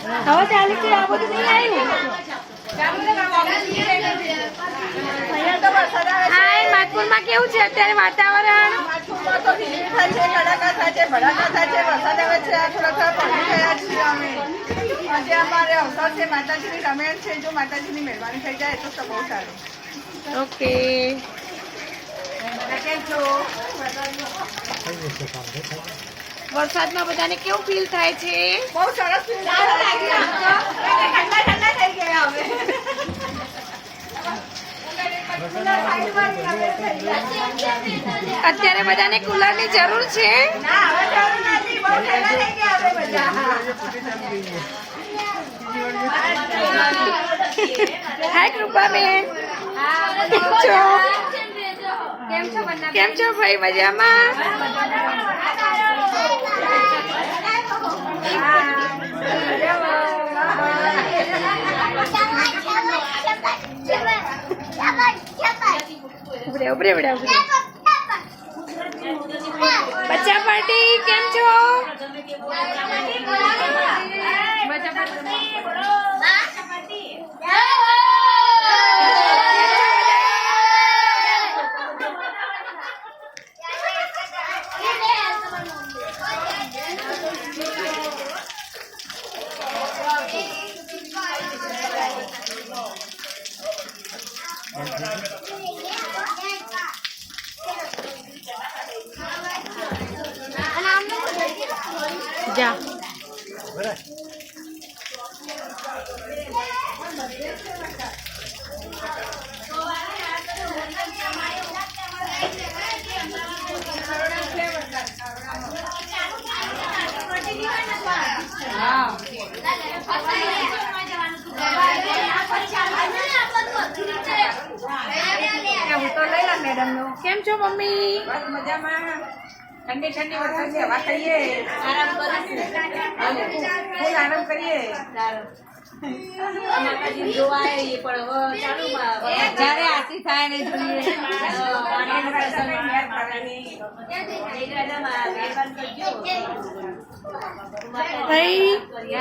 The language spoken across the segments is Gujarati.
હવે ચાલુ છે આ બધું નહીં આવ્યું હાય માતપુરમાં કેવું છે અત્યારે વાતાવરણ? આજે અમારે અવસર છે માતાજીની રમેણ છે જો માતાજીની મહેરબાની થઈ જાય તો તો બહુ સારું. ઓકે. કેમ છો? વરસાદમાં બધાને કેવું ફીલ થાય છે? બહુ સરસ છે. ઠંડા ઠંડા થઈ ગયા હવે. અત્યારે બધાને કુલરની જરૂર છે? ના હવે જરૂર નથી. બહુ ઠંડા થઈ ગયા હવે બધા. હાય કૃપાબેન. કેમ છો કેમ છો ભાઈ? મજામાં. ઉભરે ઉભરે ઉભરે ઉભરે બચ્ચા પાર્ટી કેમ છો જા હું તો લઈ લા મેડમનું કેમ છો મમ્મી બસ મજામાં ઠંડી ઠંડી વરસાદની હવા ખાઈએ આરામ ફૂલ આરામ કરીએ. જ્યારે આથી થાય ને જોઈએ.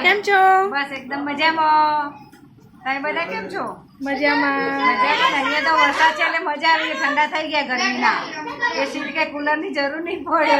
કેમ છો? બસ એકદમ મજામાં. તમે બધા કેમ છો? મજામાં. મજામાં અહીંયા તો વરસાદ છે એટલે મજા આવી. ગઈ ઠંડા થઈ ગયા ગરમીના. એસી કે કુલરની જરૂર નહીં પડે.